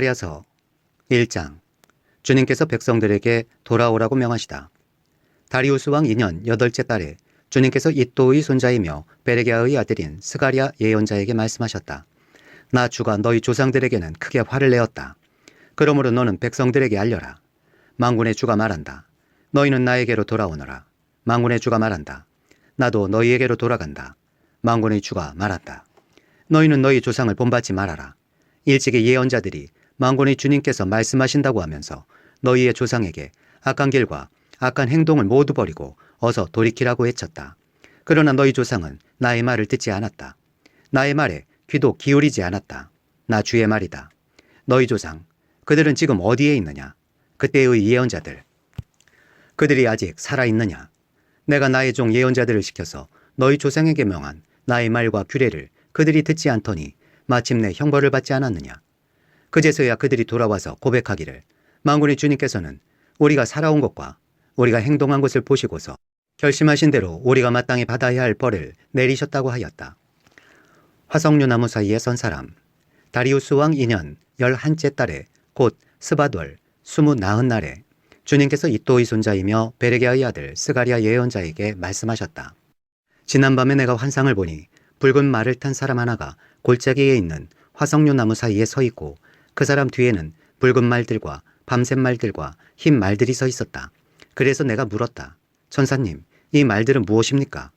사리아서 1장 주님께서 백성들에게 돌아오라고 명하시다. 다리우스 왕 2년 여덟째 달에 주님께서 이또의 손자이며 베레게아의 아들인 스가리아 예언자에게 말씀하셨다. 나 주가 너희 조상들에게는 크게 화를 내었다. 그러므로 너는 백성들에게 알려라. 망군의 주가 말한다. 너희는 나에게로 돌아오너라. 망군의 주가 말한다. 나도 너희에게로 돌아간다. 망군의 주가 말한다. 너희는 너희 조상을 본받지 말아라. 일찍이 예언자들이 망군의 주님께서 말씀하신다고 하면서 너희의 조상에게 악한 길과 악한 행동을 모두 버리고 어서 돌이키라고 외쳤다. 그러나 너희 조상은 나의 말을 듣지 않았다. 나의 말에 귀도 기울이지 않았다. 나 주의 말이다. 너희 조상, 그들은 지금 어디에 있느냐? 그때의 예언자들. 그들이 아직 살아있느냐? 내가 나의 종 예언자들을 시켜서 너희 조상에게 명한 나의 말과 규례를 그들이 듣지 않더니 마침내 형벌을 받지 않았느냐? 그제서야 그들이 돌아와서 고백하기를 망군의 주님께서는 우리가 살아온 것과 우리가 행동한 것을 보시고서 결심하신 대로 우리가 마땅히 받아야 할 벌을 내리셨다고 하였다. 화석류 나무 사이에 선 사람 다리우스 왕 2년 열한째 달에 곧 스바돌 스무 나흔 날에 주님께서 이또의 손자이며 베레게아의 아들 스가리아 예언자에게 말씀하셨다. 지난밤에 내가 환상을 보니 붉은 말을 탄 사람 하나가 골짜기에 있는 화석류 나무 사이에 서 있고 그 사람 뒤에는 붉은 말들과 밤샘 말들과 흰 말들이 서 있었다. 그래서 내가 물었다. 천사님, 이 말들은 무엇입니까?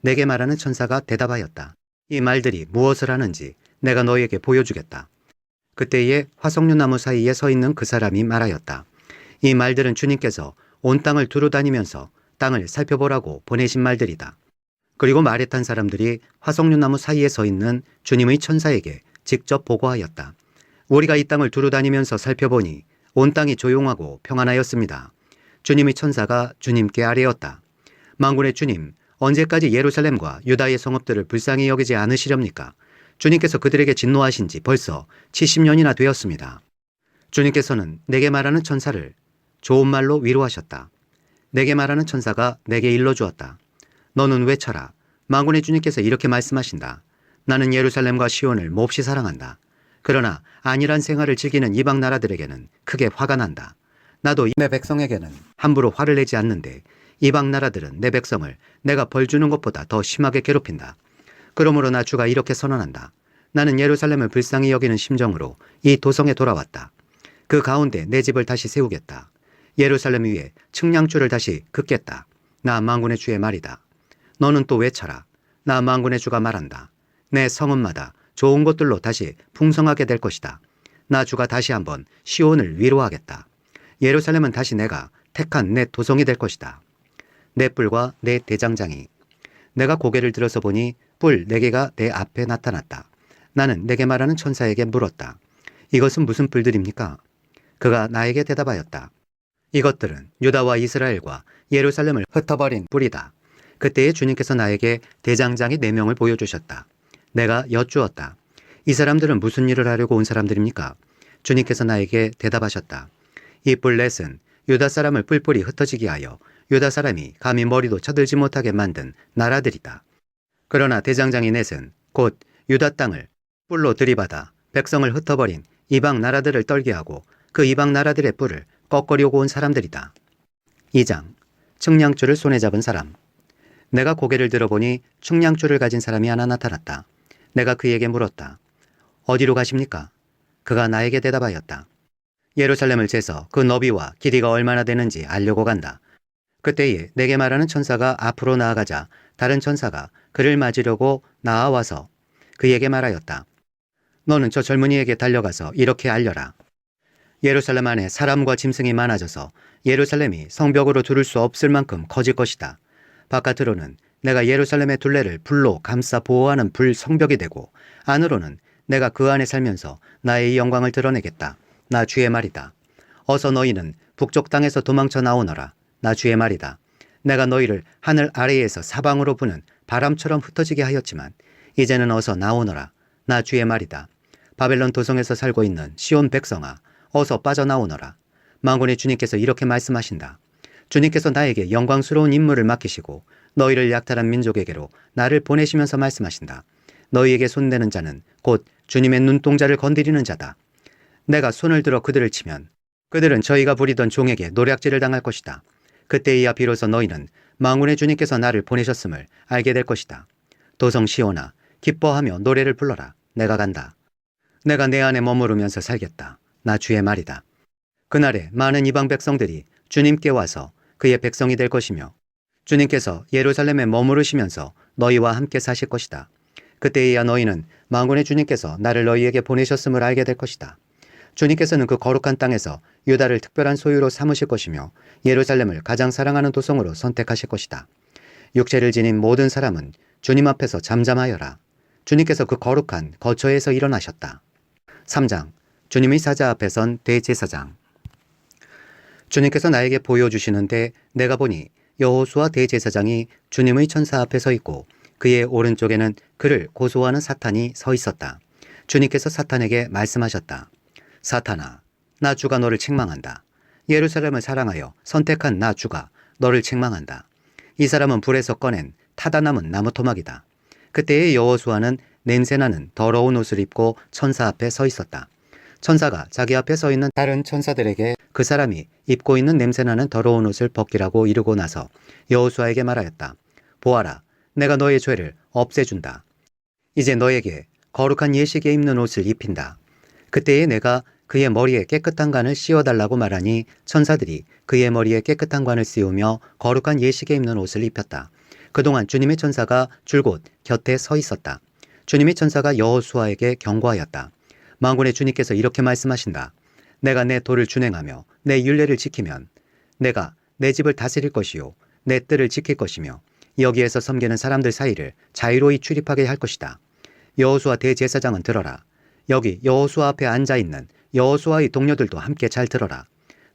내게 말하는 천사가 대답하였다. 이 말들이 무엇을 하는지 내가 너에게 보여주겠다. 그때에 화석류 나무 사이에 서 있는 그 사람이 말하였다. 이 말들은 주님께서 온 땅을 두루 다니면서 땅을 살펴보라고 보내신 말들이다. 그리고 탄 사람들이 화석류 나무 사이에 서 있는 주님의 천사에게 직접 보고하였다. 우리가 이 땅을 두루 다니면서 살펴보니 온 땅이 조용하고 평안하였습니다. 주님의 천사가 주님께 아뢰었다. 망군의 주님, 언제까지 예루살렘과 유다의 성읍들을 불쌍히 여기지 않으시렵니까? 주님께서 그들에게 진노하신 지 벌써 70년이나 되었습니다. 주님께서는 내게 말하는 천사를 좋은 말로 위로하셨다. 내게 말하는 천사가 내게 일러주었다. 너는 외쳐라. 망군의 주님께서 이렇게 말씀하신다. 나는 예루살렘과 시온을 몹시 사랑한다. 그러나 안일한 생활을 즐기는 이방 나라들에게는 크게 화가 난다. 나도 내 백성에게는 함부로 화를 내지 않는데 이방 나라들은 내 백성을 내가 벌 주는 것보다 더 심하게 괴롭힌다. 그러므로 나 주가 이렇게 선언한다. 나는 예루살렘을 불쌍히 여기는 심정으로 이 도성에 돌아왔다. 그 가운데 내 집을 다시 세우겠다. 예루살렘 위에 측량줄을 다시 긋겠다. 나 망군의 주의 말이다. 너는 또 외쳐라. 나 망군의 주가 말한다. 내 성읍마다 좋은 것들로 다시 풍성하게 될 것이다. 나 주가 다시 한번 시온을 위로하겠다. 예루살렘은 다시 내가 택한 내 도성이 될 것이다. 내 뿔과 내 대장장이. 내가 고개를 들어서 보니 뿔 네 개가 내 앞에 나타났다. 나는 내게 말하는 천사에게 물었다. 이것은 무슨 뿔들입니까? 그가 나에게 대답하였다. 이것들은 유다와 이스라엘과 예루살렘을 흩어버린 뿔이다. 그때에 주님께서 나에게 대장장이 네 명을 보여주셨다. 내가 여쭈었다. 이 사람들은 무슨 일을 하려고 온 사람들입니까? 주님께서 나에게 대답하셨다. 이 뿔렛은 유다 사람을 뿔뿔이 흩어지게 하여 유다 사람이 감히 머리도 쳐들지 못하게 만든 나라들이다. 그러나 대장장이 넷은 곧 유다 땅을 뿔로 들이받아 백성을 흩어버린 이방 나라들을 떨게 하고 그 이방 나라들의 뿔을 꺾으려고 온 사람들이다. 2장 측량줄을 손에 잡은 사람 내가 고개를 들어보니 측량줄을 가진 사람이 하나 나타났다. 내가 그에게 물었다. 어디로 가십니까? 그가 나에게 대답하였다. 예루살렘을 재서 그 너비와 길이가 얼마나 되는지 알려고 간다. 그때에 내게 말하는 천사가 앞으로 나아가자 다른 천사가 그를 맞으려고 나아와서 그에게 말하였다. 너는 저 젊은이에게 달려가서 이렇게 알려라. 예루살렘 안에 사람과 짐승이 많아져서 예루살렘이 성벽으로 두를 수 없을 만큼 커질 것이다. 바깥으로는 내가 예루살렘의 둘레를 불로 감싸 보호하는 불 성벽이 되고 안으로는 내가 그 안에 살면서 나의 영광을 드러내겠다. 나 주의 말이다. 어서 너희는 북쪽 땅에서 도망쳐 나오너라. 나 주의 말이다. 내가 너희를 하늘 아래에서 사방으로 부는 바람처럼 흩어지게 하였지만 이제는 어서 나오너라. 나 주의 말이다. 바벨론 도성에서 살고 있는 시온 백성아, 어서 빠져나오너라. 망군의 주님께서 이렇게 말씀하신다. 주님께서 나에게 영광스러운 임무를 맡기시고 너희를 약탈한 민족에게로 나를 보내시면서 말씀하신다. 너희에게 손대는 자는 곧 주님의 눈동자를 건드리는 자다. 내가 손을 들어 그들을 치면 그들은 저희가 부리던 종에게 노략질을 당할 것이다. 그때이야 비로소 너희는 망군의 주님께서 나를 보내셨음을 알게 될 것이다. 도성 시오나 기뻐하며 노래를 불러라. 내가 간다. 내가 내 안에 머무르면서 살겠다. 나 주의 말이다. 그날에 많은 이방 백성들이 주님께 와서 그의 백성이 될 것이며 주님께서 예루살렘에 머무르시면서 너희와 함께 사실 것이다. 그때에야 너희는 망군의 주님께서 나를 너희에게 보내셨음을 알게 될 것이다. 주님께서는 그 거룩한 땅에서 유다를 특별한 소유로 삼으실 것이며 예루살렘을 가장 사랑하는 도성으로 선택하실 것이다. 육체를 지닌 모든 사람은 주님 앞에서 잠잠하여라. 주님께서 그 거룩한 거처에서 일어나셨다. 3장 주님의 사자 앞에 선 대제사장 주님께서 나에게 보여주시는데 내가 보니 여호수아 대제사장이 주님의 천사 앞에 서 있고 그의 오른쪽에는 그를 고소하는 사탄이 서 있었다. 주님께서 사탄에게 말씀하셨다. 사탄아, 나 주가 너를 책망한다. 예루살렘을 사랑하여 선택한 나 주가 너를 책망한다. 이 사람은 불에서 꺼낸 타다 남은 나무 토막이다. 그때의 여호수아는 냄새나는 더러운 옷을 입고 천사 앞에 서 있었다. 천사가 자기 앞에 서 있는 다른 천사들에게 그 사람이 입고 있는 냄새나는 더러운 옷을 벗기라고 이르고 나서 여호수아에게 말하였다. 보아라, 내가 너의 죄를 없애준다. 이제 너에게 거룩한 예식에 입는 옷을 입힌다. 그때에 내가 그의 머리에 깨끗한 관을 씌워달라고 말하니 천사들이 그의 머리에 깨끗한 관을 씌우며 거룩한 예식에 입는 옷을 입혔다. 그동안 주님의 천사가 줄곧 곁에 서 있었다. 주님의 천사가 여호수아에게 경고하였다. 망군의 주님께서 이렇게 말씀하신다. 내가 내 도를 준행하며 내 율례를 지키면 내가 내 집을 다스릴 것이요 내 뜰을 지킬 것이며 여기에서 섬기는 사람들 사이를 자유로이 출입하게 할 것이다. 여호수아 대제사장은 들어라. 여기 여호수아 앞에 앉아 있는 여호수아의 동료들도 함께 잘 들어라.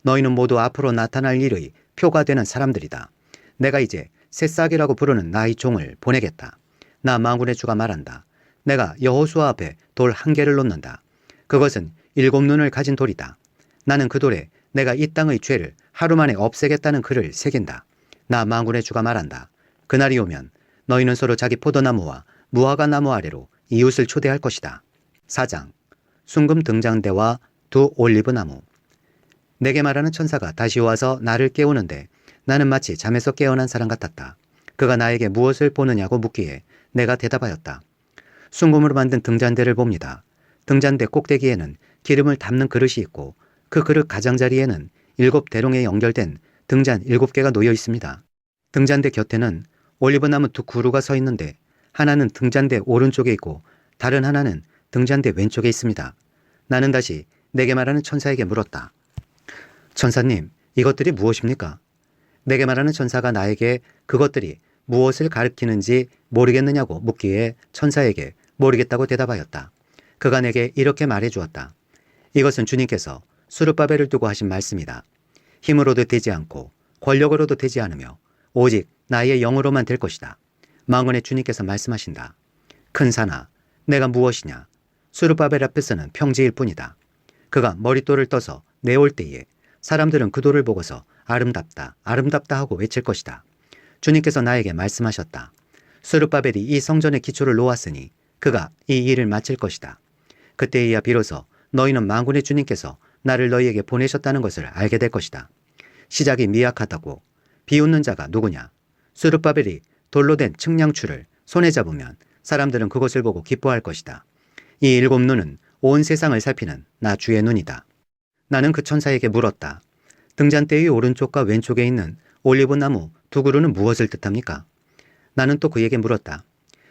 너희는 모두 앞으로 나타날 일의 표가 되는 사람들이다. 내가 이제 새싹이라고 부르는 나의 종을 보내겠다. 나 망군의 주가 말한다. 내가 여호수아 앞에 돌 한 개를 놓는다. 그것은 일곱 눈을 가진 돌이다. 나는 그 돌에 내가 이 땅의 죄를 하루 만에 없애겠다는 글을 새긴다. 나 망군의 주가 말한다. 그날이 오면 너희는 서로 자기 포도나무와 무화과 나무 아래로 이웃을 초대할 것이다. 4장 순금 등장대와 두 올리브 나무 내게 말하는 천사가 다시 와서 나를 깨우는데 나는 마치 잠에서 깨어난 사람 같았다. 그가 나에게 무엇을 보느냐고 묻기에 내가 대답하였다. 순금으로 만든 등잔대를 봅니다. 등잔대 꼭대기에는 기름을 담는 그릇이 있고 그 그릇 가장자리에는 일곱 대롱에 연결된 등잔 일곱 개가 놓여 있습니다. 등잔대 곁에는 올리브나무 두 그루가 서 있는데 하나는 등잔대 오른쪽에 있고 다른 하나는 등잔대 왼쪽에 있습니다. 나는 다시 내게 말하는 천사에게 물었다. 천사님, 이것들이 무엇입니까? 내게 말하는 천사가 나에게 그것들이 무엇을 가리키는지 모르겠느냐고 묻기에 천사에게 모르겠다고 대답하였다. 그가 내게 이렇게 말해 주었다. 이것은 주님께서 수르바벨을 두고 하신 말씀이다. 힘으로도 되지 않고 권력으로도 되지 않으며 오직 나의 영으로만 될 것이다. 망원의 주님께서 말씀하신다. 큰 산아, 내가 무엇이냐? 수르바벨 앞에서는 평지일 뿐이다. 그가 머릿돌을 떠서 내올 때에 사람들은 그 돌을 보고서 아름답다, 아름답다 하고 외칠 것이다. 주님께서 나에게 말씀하셨다. 수르바벨이 이 성전의 기초를 놓았으니 그가 이 일을 마칠 것이다. 그때에야 비로소 너희는 망군의 주님께서 나를 너희에게 보내셨다는 것을 알게 될 것이다. 시작이 미약하다고 비웃는 자가 누구냐? 수르바벨이 돌로 된 측량추를 손에 잡으면 사람들은 그것을 보고 기뻐할 것이다. 이 일곱 눈은 온 세상을 살피는 나 주의 눈이다. 나는 그 천사에게 물었다. 등잔대의 오른쪽과 왼쪽에 있는 올리브 나무 두 그루는 무엇을 뜻합니까? 나는 또 그에게 물었다.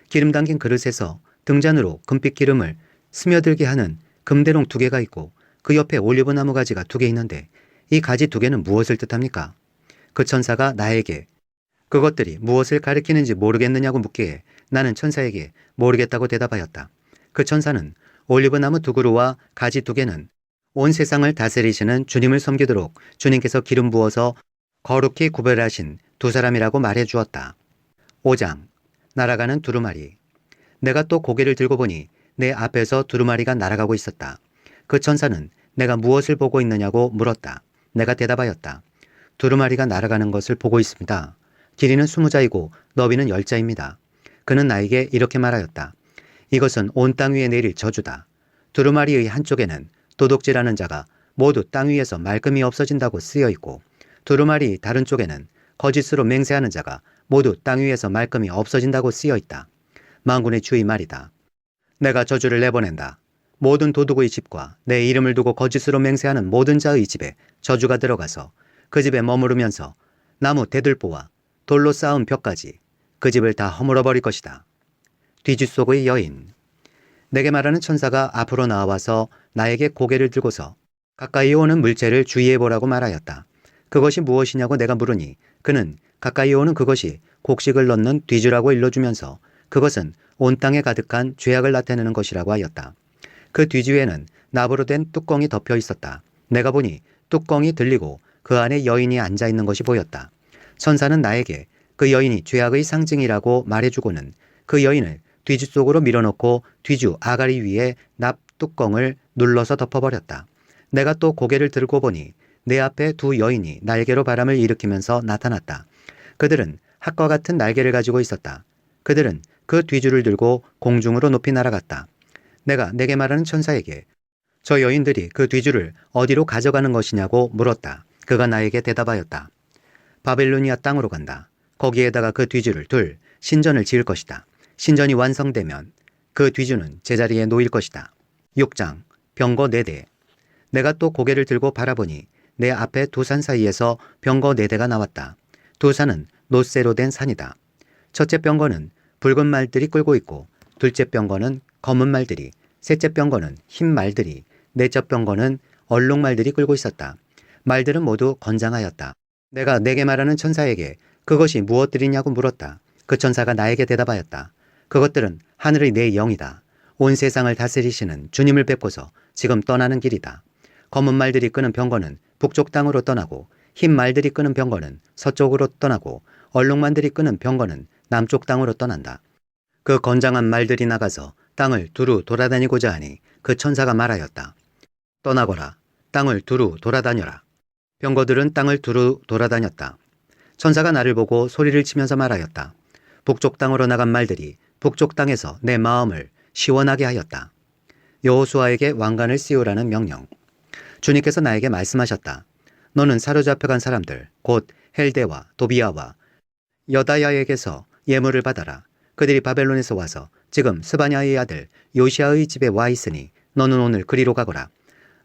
기름 담긴 그릇에서 등잔으로 금빛 기름을 스며들게 하는 금대롱 두 개가 있고 그 옆에 올리브 나무 가지가 두 개 있는데 이 가지 두 개는 무엇을 뜻합니까? 그 천사가 나에게 그것들이 무엇을 가리키는지 모르겠느냐고 묻기에 나는 천사에게 모르겠다고 대답하였다. 그 천사는 올리브 나무 두 그루와 가지 두 개는 온 세상을 다스리시는 주님을 섬기도록 주님께서 기름 부어서 거룩히 구별하신 두 사람이라고 말해 주었다. 5장 날아가는 두루마리 내가 또 고개를 들고 보니 내 앞에서 두루마리가 날아가고 있었다. 그 천사는 내가 무엇을 보고 있느냐고 물었다. 내가 대답하였다. 두루마리가 날아가는 것을 보고 있습니다. 길이는 스무 자이고 너비는 열 자입니다. 그는 나에게 이렇게 말하였다. 이것은 온 땅 위에 내릴 저주다. 두루마리의 한쪽에는 도둑질하는 자가 모두 땅 위에서 말끔히 없어진다고 쓰여 있고 두루마리 다른 쪽에는 거짓으로 맹세하는 자가 모두 땅 위에서 말끔히 없어진다고 쓰여 있다. 망군의 주의 말이다. 내가 저주를 내보낸다. 모든 도둑의 집과 내 이름을 두고 거짓으로 맹세하는 모든 자의 집에 저주가 들어가서 그 집에 머무르면서 나무 대들보와 돌로 쌓은 벽까지 그 집을 다 허물어 버릴 것이다. 뒤집 속의 여인. 내게 말하는 천사가 앞으로 나와서 나에게 고개를 들고서 가까이 오는 물체를 주의해 보라고 말하였다. 그것이 무엇이냐고 내가 물으니 그는 가까이 오는 그것이 곡식을 넣는 뒤주라고 일러주면서 그것은 온 땅에 가득한 죄악을 나타내는 것이라고 하였다. 그 뒤주에는 나무로 된 뚜껑이 덮여 있었다. 내가 보니 뚜껑이 들리고 그 안에 여인이 앉아 있는 것이 보였다. 천사는 나에게 그 여인이 죄악의 상징이라고 말해주고는 그 여인을 뒤주 속으로 밀어넣고 뒤주 아가리 위에 납 뚜껑을 눌러서 덮어버렸다. 내가 또 고개를 들고 보니 내 앞에 두 여인이 날개로 바람을 일으키면서 나타났다. 그들은 학과 같은 날개를 가지고 있었다. 그들은 그 뒤줄을 들고 공중으로 높이 날아갔다. 내가 내게 말하는 천사에게 저 여인들이 그 뒤줄을 어디로 가져가는 것이냐고 물었다. 그가 나에게 대답하였다. 바벨로니아 땅으로 간다. 거기에다가 그 뒤줄을 둘 신전을 지을 것이다. 신전이 완성되면 그 뒤주는 제자리에 놓일 것이다. 6장 병거 4대 내가 또 고개를 들고 바라보니 내 앞에 두 산 사이에서 병거 4대가 나왔다. 두 산은 노쇠로 된 산이다. 첫째 병거는 붉은 말들이 끌고 있고 둘째 병거는 검은 말들이 셋째 병거는 흰 말들이 넷째 병거는 얼룩 말들이 끌고 있었다. 말들은 모두 건장하였다. 내가 내게 말하는 천사에게 그것이 무엇들이냐고 물었다. 그 천사가 나에게 대답하였다. 그것들은 하늘의 내 영이다. 온 세상을 다스리시는 주님을 뵙고서 지금 떠나는 길이다. 검은 말들이 끄는 병거는 북쪽 땅으로 떠나고 흰 말들이 끄는 병거는 서쪽으로 떠나고 얼룩만들이 끄는 병거는 남쪽 땅으로 떠난다. 그 건장한 말들이 나가서 땅을 두루 돌아다니고자 하니 그 천사가 말하였다. 떠나거라. 땅을 두루 돌아다녀라. 병거들은 땅을 두루 돌아다녔다. 천사가 나를 보고 소리를 치면서 말하였다. 북쪽 땅으로 나간 말들이 북쪽 땅에서 내 마음을 시원하게 하였다. 여호수아에게 왕관을 씌우라는 명령. 주님께서 나에게 말씀하셨다. 너는 사로잡혀간 사람들, 곧 헬데와 도비아와 여다야에게서 예물을 받아라. 그들이 바벨론에서 와서 지금 스바냐의 아들 요시아의 집에 와 있으니 너는 오늘 그리로 가거라.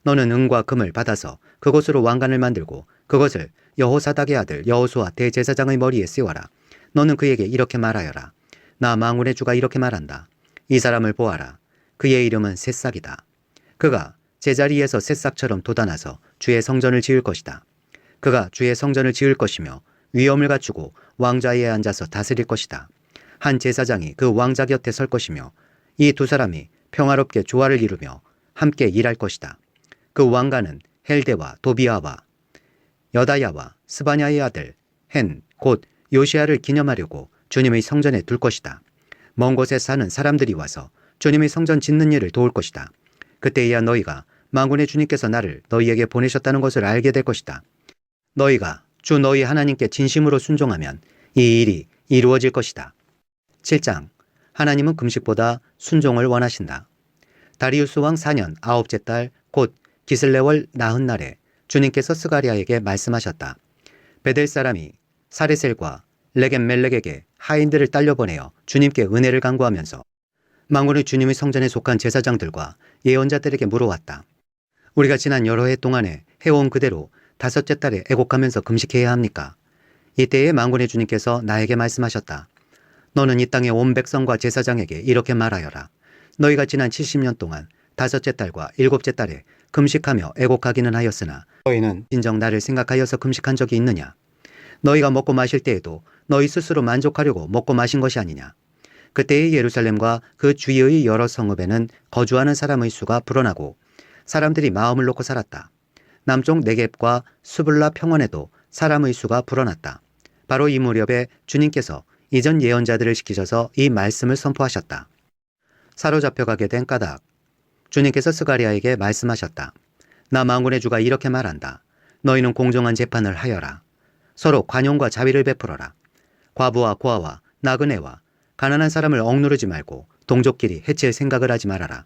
너는 은과 금을 받아서 그곳으로 왕관을 만들고 그것을 여호사닥의 아들 여호수아 대제사장의 머리에 씌워라. 너는 그에게 이렇게 말하여라. 나 망군의 주가 이렇게 말한다. 이 사람을 보아라. 그의 이름은 새싹이다. 그가 제자리에서 새싹처럼 돋아나서 주의 성전을 지을 것이다. 그가 주의 성전을 지을 것이며 위엄을 갖추고 왕좌에 앉아서 다스릴 것이다. 한 제사장이 그 왕자 곁에 설 것이며 이 두 사람이 평화롭게 조화를 이루며 함께 일할 것이다. 그 왕가는 헬데와 도비아와 여다야와 스바냐의 아들 헨 곧 요시아를 기념하려고 주님의 성전에 둘 것이다. 먼 곳에 사는 사람들이 와서 주님의 성전 짓는 일을 도울 것이다. 그때야 너희가 만군의 주님께서 나를 너희에게 보내셨다는 것을 알게 될 것이다. 너희가 주 너희 하나님께 진심으로 순종하면 이 일이 이루어질 것이다. 7장 하나님은 금식보다 순종을 원하신다. 다리우스 왕 4년 아홉째 달 곧 기슬레월 나흔 날에 주님께서 스가리아에게 말씀하셨다. 베델 사람이 사레셀과 레겐 멜렉에게 하인들을 딸려보내어 주님께 은혜를 간구하면서 망군의 주님의 성전에 속한 제사장들과 예언자들에게 물어왔다. 우리가 지난 여러 해 동안에 해온 그대로 다섯째 달에 애곡하면서 금식해야 합니까? 이때에 망군의 주님께서 나에게 말씀하셨다. 너는 이 땅의 온 백성과 제사장에게 이렇게 말하여라. 너희가 지난 70년 동안 다섯째 달과 일곱째 달에 금식하며 애곡하기는 하였으나 너희는 진정 나를 생각하여서 금식한 적이 있느냐? 너희가 먹고 마실 때에도 너희 스스로 만족하려고 먹고 마신 것이 아니냐? 그때의 예루살렘과 그 주위의 여러 성읍에는 거주하는 사람의 수가 불어나고 사람들이 마음을 놓고 살았다. 남쪽 네겝과 수블라 평원에도 사람의 수가 불어났다. 바로 이 무렵에 주님께서 이전 예언자들을 시키셔서 이 말씀을 선포하셨다. 사로잡혀가게 된 까닭. 주님께서 스가리아에게 말씀하셨다. 나 망군의 주가 이렇게 말한다. 너희는 공정한 재판을 하여라. 서로 관용과 자비를 베풀어라. 과부와 고아와 나그네와 가난한 사람을 억누르지 말고 동족끼리 해칠 생각을 하지 말아라.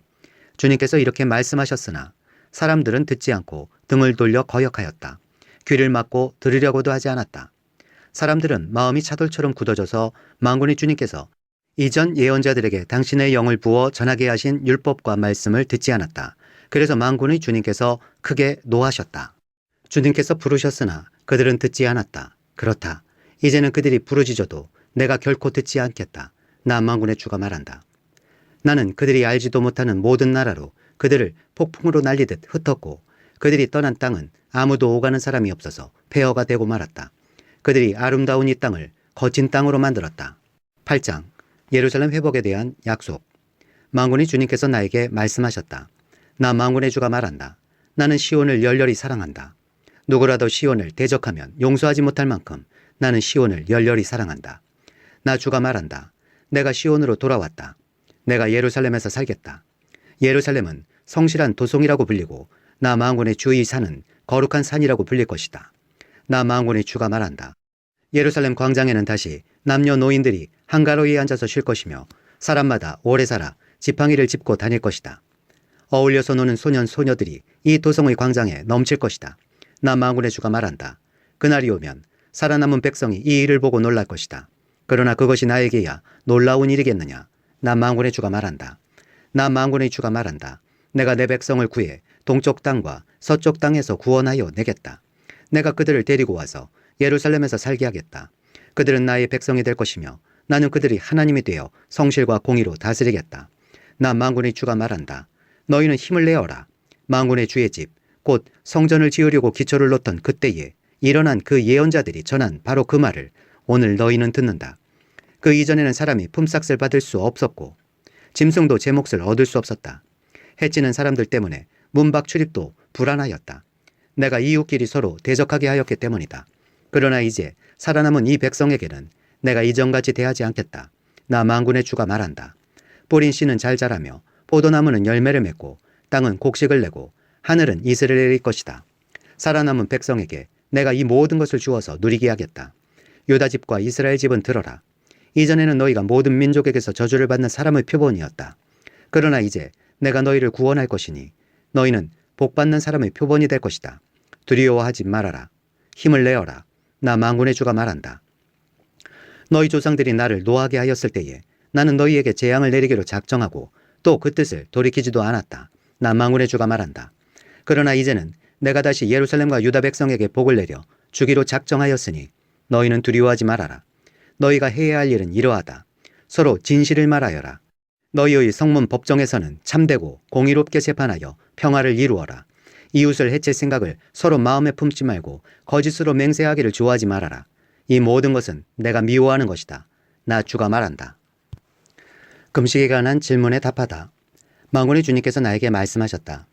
주님께서 이렇게 말씀하셨으나 사람들은 듣지 않고 등을 돌려 거역하였다. 귀를 막고 들으려고도 하지 않았다. 사람들은 마음이 차돌처럼 굳어져서 망군의 주님께서 이전 예언자들에게 당신의 영을 부어 전하게 하신 율법과 말씀을 듣지 않았다. 그래서 망군의 주님께서 크게 노하셨다. 주님께서 부르셨으나 그들은 듣지 않았다. 그렇다. 이제는 그들이 부르짖어도 내가 결코 듣지 않겠다. 나 망군의 주가 말한다. 나는 그들이 알지도 못하는 모든 나라로 그들을 폭풍으로 날리듯 흩었고 그들이 떠난 땅은 아무도 오가는 사람이 없어서 폐허가 되고 말았다. 그들이 아름다운 이 땅을 거친 땅으로 만들었다. 8장 예루살렘 회복에 대한 약속 망군의 주님께서 나에게 말씀하셨다. 나 망군의 주가 말한다. 나는 시온을 열렬히 사랑한다. 누구라도 시온을 대적하면 용서하지 못할 만큼 나는 시온을 열렬히 사랑한다. 나 주가 말한다. 내가 시온으로 돌아왔다. 내가 예루살렘에서 살겠다. 예루살렘은 성실한 도성이라고 불리고 나 망군의 주의 산은 거룩한 산이라고 불릴 것이다. 나 망군의 주가 말한다. 예루살렘 광장에는 다시 남녀 노인들이 한가로이 앉아서 쉴 것이며 사람마다 오래 살아 지팡이를 짚고 다닐 것이다. 어울려서 노는 소년 소녀들이 이 도성의 광장에 넘칠 것이다. 나 망군의 주가 말한다. 그날이 오면 살아남은 백성이 이 일을 보고 놀랄 것이다. 그러나 그것이 나에게야 놀라운 일이겠느냐. 나 망군의 주가 말한다. 나 망군의 주가 말한다. 내가 내 백성을 구해 동쪽 땅과 서쪽 땅에서 구원하여 내겠다. 내가 그들을 데리고 와서 예루살렘에서 살게 하겠다. 그들은 나의 백성이 될 것이며 나는 그들이 하나님이 되어 성실과 공의로 다스리겠다. 나 망군의 주가 말한다. 너희는 힘을 내어라. 망군의 주의 집, 곧 성전을 지으려고 기초를 놓던 그때에 일어난 그 예언자들이 전한 바로 그 말을 오늘 너희는 듣는다. 그 이전에는 사람이 품삯을 받을 수 없었고 짐승도 제 몫을 얻을 수 없었다. 해치는 사람들 때문에 문밖 출입도 불안하였다. 내가 이웃끼리 서로 대적하게 하였기 때문이다. 그러나 이제 살아남은 이 백성에게는 내가 이전같이 대하지 않겠다. 나 망군의 주가 말한다. 뿌린 씨는 잘 자라며 포도나무는 열매를 맺고 땅은 곡식을 내고 하늘은 내릴 것이다. 살아남은 백성에게 내가 이 모든 것을 주어서 누리게 하겠다. 유다 집과 이스라엘 집은 들어라. 이전에는 너희가 모든 민족에게서 저주를 받는 사람의 표본이었다. 그러나 이제 내가 너희를 구원할 것이니 너희는 복받는 사람의 표본이 될 것이다. 두려워하지 말아라. 힘을 내어라. 나 망군의 주가 말한다. 너희 조상들이 나를 노하게 하였을 때에 나는 너희에게 재앙을 내리기로 작정하고 또 그 뜻을 돌이키지도 않았다. 나 망군의 주가 말한다. 그러나 이제는 내가 다시 예루살렘과 유다 백성에게 복을 내려 주기로 작정하였으니 너희는 두려워하지 말아라. 너희가 해야 할 일은 이러하다. 서로 진실을 말하여라. 너희의 성문 법정에서는 참되고 공의롭게 재판하여 평화를 이루어라. 이웃을 해칠 생각을 서로 마음에 품지 말고 거짓으로 맹세하기를 좋아하지 말아라. 이 모든 것은 내가 미워하는 것이다. 나 주가 말한다. 금식에 관한 질문에 답하다. 망군의 주님께서 나에게 말씀하셨다.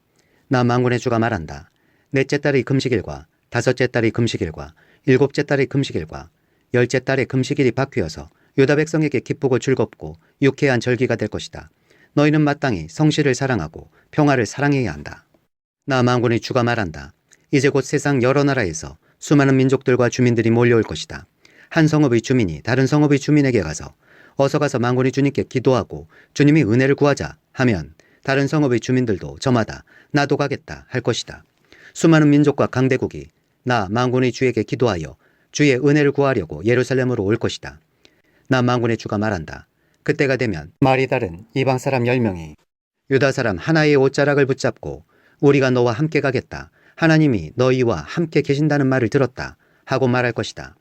나 망군의 주가 말한다. 넷째 달의 금식일과 다섯째 달의 금식일과 일곱째 달의 금식일과 열째 달의 금식일이 바뀌어서 유다 백성에게 기쁘고 즐겁고 유쾌한 절기가 될 것이다. 너희는 마땅히 성실을 사랑하고 평화를 사랑해야 한다. 나 망군의 주가 말한다. 이제 곧 세상 여러 나라에서 수많은 민족들과 주민들이 몰려올 것이다. 한 성읍의 주민이 다른 성읍의 주민에게 가서 어서 가서 망군의 주님께 기도하고 주님이 은혜를 구하자 하면 다른 성읍의 주민들도 저마다 나도 가겠다 할 것이다. 수많은 민족과 강대국이 나 망군의 주에게 기도하여 주의 은혜를 구하려고 예루살렘으로 올 것이다. 나 망군의 주가 말한다. 그때가 되면 말이 다른 이방 사람 10명이 유다 사람 하나의 옷자락을 붙잡고 우리가 너와 함께 가겠다. 하나님이 너희와 함께 계신다는 말을 들었다. 하고 말할 것이다.